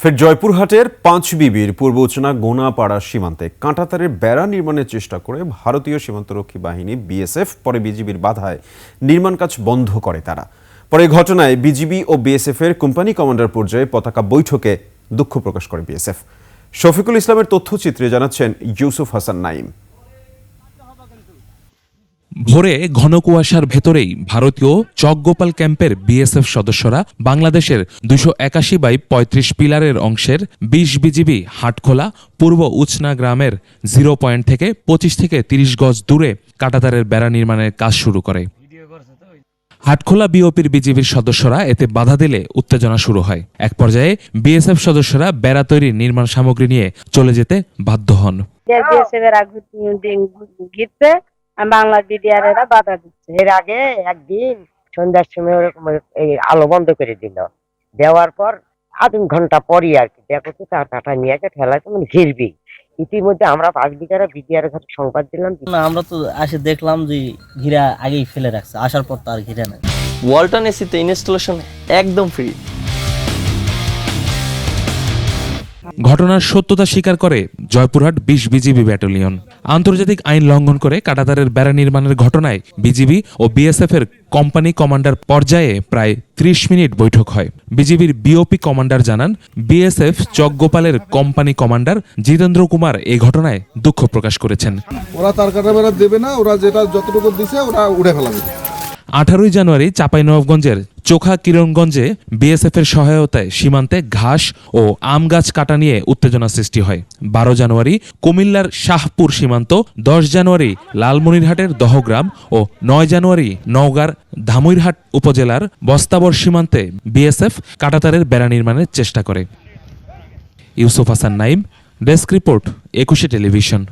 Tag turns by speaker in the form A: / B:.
A: ফের জয়পুরহাটের পাঁচ বিবির পূর্ব উচনা গোনাপাড়া সীমান্তে কাঁটাতারের বেড়া নির্মাণের চেষ্টা করে ভারতীয় সীমান্তরক্ষী বাহিনী বিএসএফ, পরে বিজিবির বাধায় নির্মাণ কাজ বন্ধ করে তারা। পরে ঘটনায় বিজিবি ও বিএসএফ এর কোম্পানি কমান্ডার পর্যায়ে পতাকা বৈঠকে দুঃখ প্রকাশ করে বিএসএফ। শফিকুল ইসলামের তথ্যচিত্রে জানাচ্ছেন ইউসুফ হাসান নাইম
B: ভোরে ঘন কুয়াশার ভেতরেই ভারতীয় চকগোপাল ক্যাম্পের বিএসএফ সদস্যরা বাংলাদেশের দুশো একাশি বাই পঁয়ত্রিশ পিলারের অংশের বিশ বিজিবি হাটখোলা পূর্ব উচনা গ্রামের জিরো পয়েন্ট থেকে পঁচিশ থেকে তিরিশ গজ দূরে কাটাতারের বেড়া নির্মাণের কাজ শুরু করে। হাটখোলা বিওপির বিজিবির সদস্যরা এতে বাধা দিলে উত্তেজনা শুরু হয়। এক পর্যায়ে বিএসএফ সদস্যরা বেড়া তৈরির নির্মাণ সামগ্রী নিয়ে চলে যেতে বাধ্য হন।
C: বিএসএফ এর ঘিরছে আর বিডিআর এরা বাধা দিচ্ছে।
D: এর আগে একদিন সন্ধ্যার সময় ওরকম এই আলো বন্ধ করে দিল। দেওয়ার পর আধ ঘণ্টা পরই আর কি দেখো তো তার কাটা নিয়ে এসে ঠেলাতে মানে ঘিরবি। ইতিমধ্যে আমরা পাঁচ বিঘারা বিডিআর ঘরে সংবাদ দিলাম।
E: না আমরা তো আসে দেখলাম যে ঘিরা আগেই ফেলে রাখছে। আসার পর তো আর ঘিরা নাই।
F: ওয়ালটন এসিতে ইনস্টলেশন একদম ফ্রি
B: ঘটনার সত্যতা স্বীকার করে জয়পুরহাট বিশ বিজিবি ব্যাটালিয়ন। আন্তর্জাতিক আইন লঙ্ঘন করে কাটাতারের বেড়া নির্মাণের ঘটনায় বিজিবি ও বিএসএফ এর কোম্পানি কমান্ডার পর্যায়ে প্রায় ত্রিশ মিনিট বৈঠক হয়। বিজিবির বিওপি কমান্ডার জানান, বিএসএফ চকগোপালের কোম্পানি কমান্ডার জিতেন্দ্র কুমার এই ঘটনায় দুঃখ প্রকাশ করেছেন।
G: ওরা তার কাটা বেড়া দেবে না, ওরা যেটা যতটুকু দিছে ওরা উড়ে ফেলাবে।
B: আঠারোই জানুয়ারি চাঁপাইনবাবগঞ্জের চোখা কিরণগঞ্জে বিএসএফ এর সহায়তায় সীমান্তে ঘাস ও আম গাছ কাটা নিয়ে উত্তেজনা সৃষ্টি হয়। বারো জানুয়ারি কুমিল্লার শাহপুর সীমান্ত, দশ জানুয়ারি লালমনিরহাটের দহগ্রাম ও নয় জানুয়ারি নওগাঁর ধামইরহাট উপজেলার বস্তাবর সীমান্তে বিএসএফ কাটাতারের বেড়া নির্মাণের চেষ্টা করে। Yusuf Hasan Naim, desk report, Ekushey television.